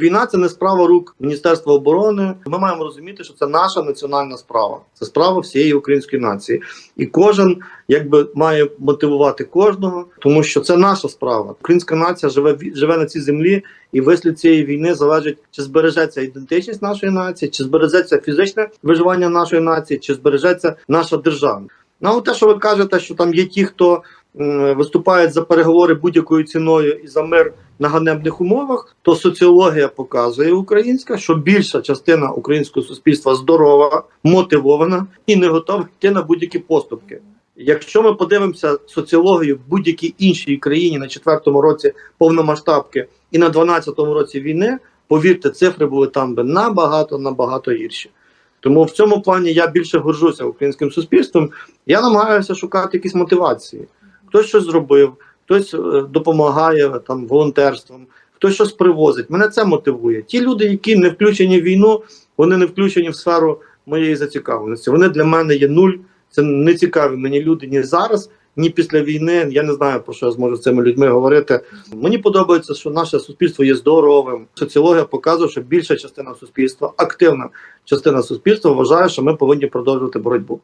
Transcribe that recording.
Війна це не справа рук Міністерства оборони. Ми маємо розуміти, що це наша національна справа, це справа всієї української нації, і кожен якби має мотивувати кожного, тому що це наша справа. Українська нація живе живе на цій землі, і вислід цієї війни залежить, чи збережеться ідентичність нашої нації, чи збережеться фізичне виживання нашої нації, чи збережеться наша держава. Ну, те, що ви кажете, що там є ті, хто виступають за переговори будь-якою ціною і за мир на ганебних умовах, то соціологія показує українська, що більша частина українського суспільства здорова, мотивована і не готова йти на будь-які поступки. Якщо ми подивимося соціологію в будь-якій іншій країні на четвертому році повномасштабки і на 12-му році війни, повірте, цифри були там би набагато набагато гірші. Тому в цьому плані я більше горжуся українським суспільством. Я намагаюся шукати якісь мотивації. Хтось щось зробив, хтось е, допомагає там волонтерством, хтось щось привозить. Мене це мотивує. Ті люди, які не включені в війну, вони не включені в сферу моєї зацікавленості. Вони для мене є нуль. Це не цікаві мені люди ні зараз, ні після війни. Я не знаю про що я зможу з цими людьми говорити. Мені подобається, що наше суспільство є здоровим. Соціологія показує, що більша частина суспільства, активна частина суспільства, вважає, що ми повинні продовжувати боротьбу.